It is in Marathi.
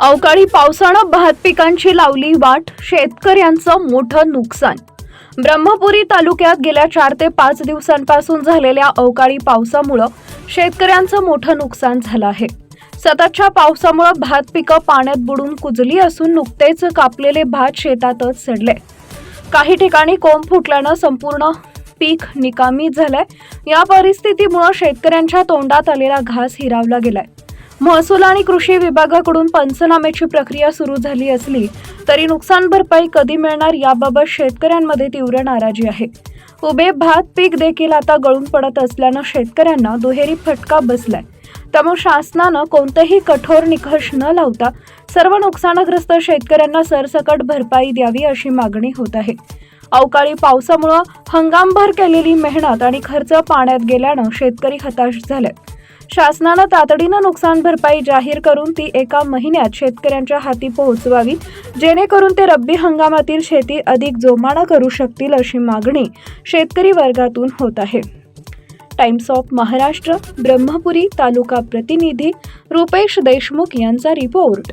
अवकाळी पावसानं भात पिकांची लावली वाट शेतकऱ्यांचं मोठं नुकसान. ब्रह्मपुरी तालुक्यात गेल्या चार ते पाच दिवसांपासून झालेल्या अवकाळी पावसामुळं शेतकऱ्यांचं मोठं नुकसान झालं आहे. सततच्या पावसामुळं भात पिकं पाण्यात बुडून कुजली असून नुकतेच कापलेले भात शेतातच सडले. काही ठिकाणी कोंब फुटल्यानं संपूर्ण पीक निकामी झालंय. या परिस्थितीमुळं शेतकऱ्यांच्या तोंडात आलेला घास हिरावला गेलाय. महसूल आणि कृषी विभागाकडून पंचनाम्याची प्रक्रिया सुरू झाली असली तरी नुकसान भरपाई कधी मिळणार याबाबत शेतकऱ्यांमध्ये तीव्र नाराजी आहे. उभे भात पीक देखील आता गळून पडत असल्यानं शेतकऱ्यांना दुहेरी फटका बसलाय. त्यामुळे शासनानं कोणतेही कठोर निकष न लावता सर्व नुकसानग्रस्त शेतकऱ्यांना सरसकट भरपाई द्यावी अशी मागणी होत आहे. अवकाळी पावसामुळं हंगामभर केलेली मेहनत आणि खर्च पाण्यात गेल्यानं शेतकरी हताश झाले शासनानं तातडीनं नुकसान भरपाई जाहीर करून ती एका महिन्यात शेतकऱ्यांच्या हाती पोहोचवावी. जेणेकरून ते रब्बी हंगामातील शेती अधिक जोमानं करू शकतील अशी मागणी शेतकरी वर्गातून होत आहे. टाइम्स ऑफ महाराष्ट्र ब्रह्मपुरी तालुका प्रतिनिधी रुपेश देशमुख यांचा रिपोर्ट.